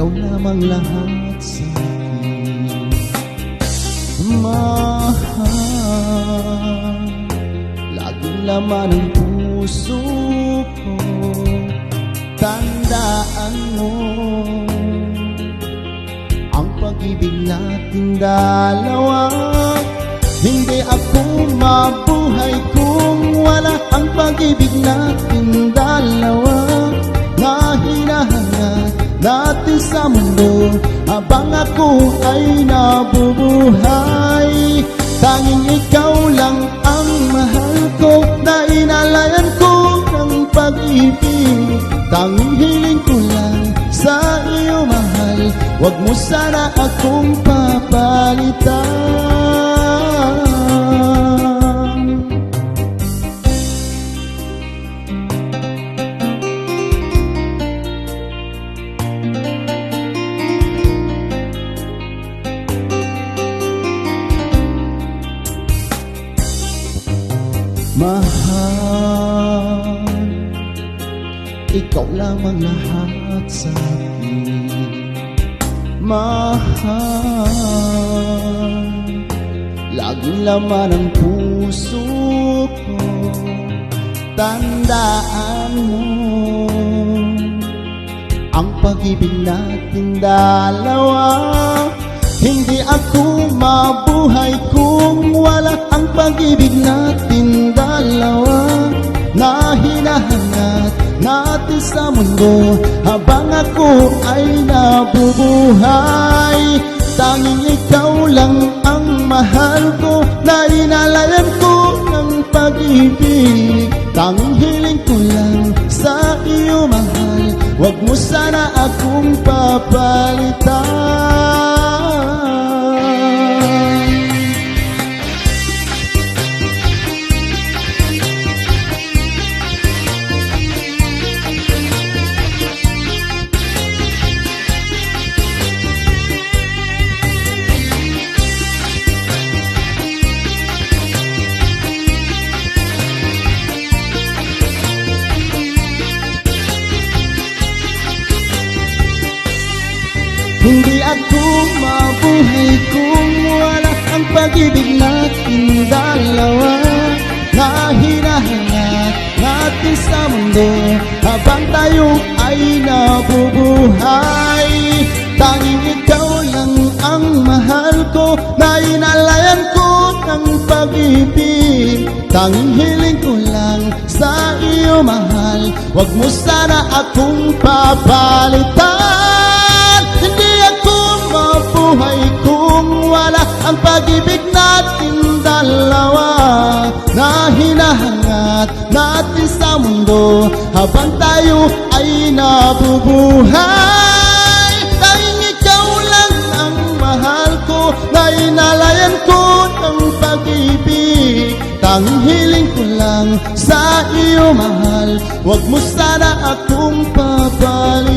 ikaw lamang lahat sa akin. Mahal Laging laman ang puso ko. Tandaan mo Ang pag-ibig natin dalawa. Hindi ako mabuhay kung wala ang pag-ibig natin dalawa sa mundo Habang ako ay nabubuhay. Tanging ikaw lang ang mahal ko Na inalayan ko ng pag-ibig. Tanging hiling ko lang sa iyo mahal Huwag mo sana akong papalitan Mahal Ikaw lamang lahat sa akin. Mahal Laging laman ang puso ko Tandaan mo. Ang pag-ibig natin dalawa Hindi ako mabuhay kung wala ang pag-ibig natin dalawa Na hinahangat natin sa mundo Habang ako ay nabubuhay. Tanging ikaw lang ang mahal ko Na inalayan ko ng pag-ibig. Tanging hiling ko lang sa iyo mahal. Huwag mo sana akong papalitan Ako mabuhay kung wala ang pag-ibig natin dalawa. Na hinahangat natin sa mundo Habang tayo ay nabubuhay. Tanging ikaw lang ang mahal ko Na inalayan ko ng pag-ibig. Tanging hiling ko lang sa iyo mahal. Huwag mo sana akong papalitan ang pag-ibig natin dalawa Na hinahangat natin sa mundo Habang tayo ay nabubuhay. Tanging ikaw lang ang mahal ko Na inalayan ko ng pag-ibig. Tanging ko lang sa iyo mahal. Huwag mo sana akong papalitan